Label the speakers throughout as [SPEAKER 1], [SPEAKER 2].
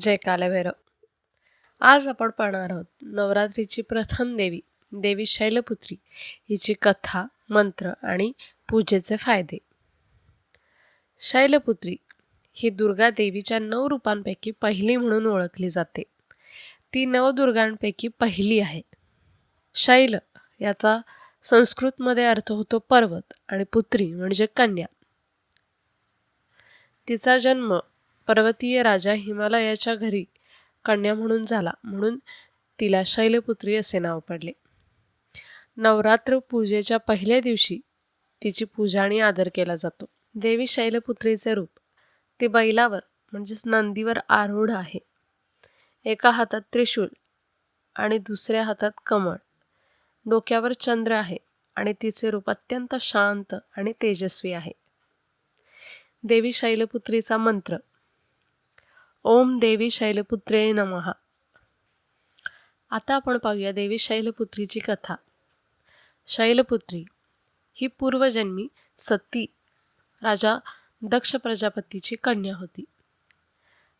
[SPEAKER 1] जय कालभैरव. आज आपण पाहणार आहोत नवरात्रीची प्रथम देवी देवी शैलपुत्री. हिची कथा मंत्र आणि पूजेचे फायदे. शैलपुत्री ही दुर्गा देवीच्या नऊ रूपांपैकी पहिली म्हणून ओळखली जाते. ती नवदुर्गांपैकी पहिली आहे. शैल याचा संस्कृतमध्ये अर्थ होतो पर्वत आणि पुत्री म्हणजे कन्या. तिचा जन्म पर्वतीय राजा हिमालयाच्या घरी कन्या म्हणून झाला. म्हणून तिला शैलपुत्री असे नाव पडले. नवरात्र पूजेच्या पहिल्या दिवशी तिची पूजा आणि आदर केला जातो. देवी शैलपुत्रीचे रूप. ती बैलावर म्हणजेच नंदीवर आरूढ आहे. एका हातात त्रिशूल आणि दुसऱ्या हातात कमळ. डोक्यावर चंद्र आहे आणि तिचे रूप अत्यंत शांत आणि तेजस्वी आहे. देवी शैलपुत्रीचा मंत्र. ओम देवी शैलपुत्रे नमहा आता आपण पाहूया देवी शैलपुत्रीची कथा. शैलपुत्री ही पूर्वजन्मी सती राजा दक्ष प्रजापतीची कन्या होती.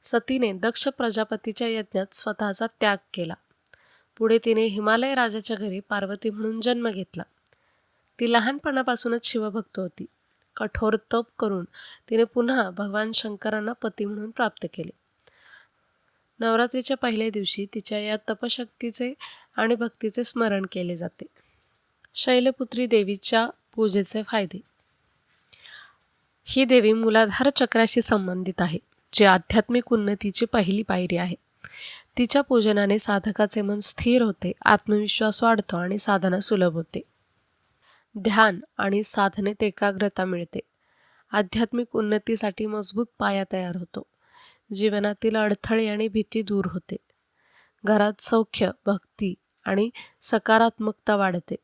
[SPEAKER 1] सतीने दक्ष प्रजापतीच्या यज्ञात स्वतःचा त्याग केला. पुढे तिने हिमालय राजाच्या घरी पार्वती म्हणून जन्म घेतला. ती लहानपणापासूनच शिवभक्त होती. कठोर तप करून तिने पुन्हा भगवान शंकरांना पती म्हणून प्राप्त केले. नवरात्रीच्या पहिल्या दिवशी तिच्या या तपशक्तीचे आणि भक्तीचे स्मरण केले जाते. शैलपुत्री देवीच्या पूजेचे फायदे. ही देवी मूलाधार चक्राशी संबंधित आहे जी आध्यात्मिक उन्नतीची पहिली पायरी आहे. तिच्या पूजनाने साधकाचे मन स्थिर होते आत्मविश्वास वाढतो आणि साधना सुलभ होते. ध्यान आणि साधनेत एकाग्रता मिळते. आध्यात्मिक उन्नतीसाठी मजबूत पाया तयार होतो. जीवनातील अडथळे आणि भीती दूर होते. घरात सौख्य भक्ती आणि सकारात्मकता वाढते.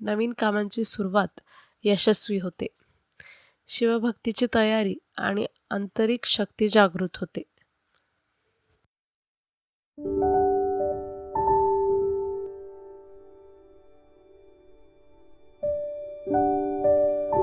[SPEAKER 1] नवीन कामांची सुरुवात यशस्वी होते. शिवभक्तीची तयारी आणि आंतरिक शक्ती जागृत होते. thank you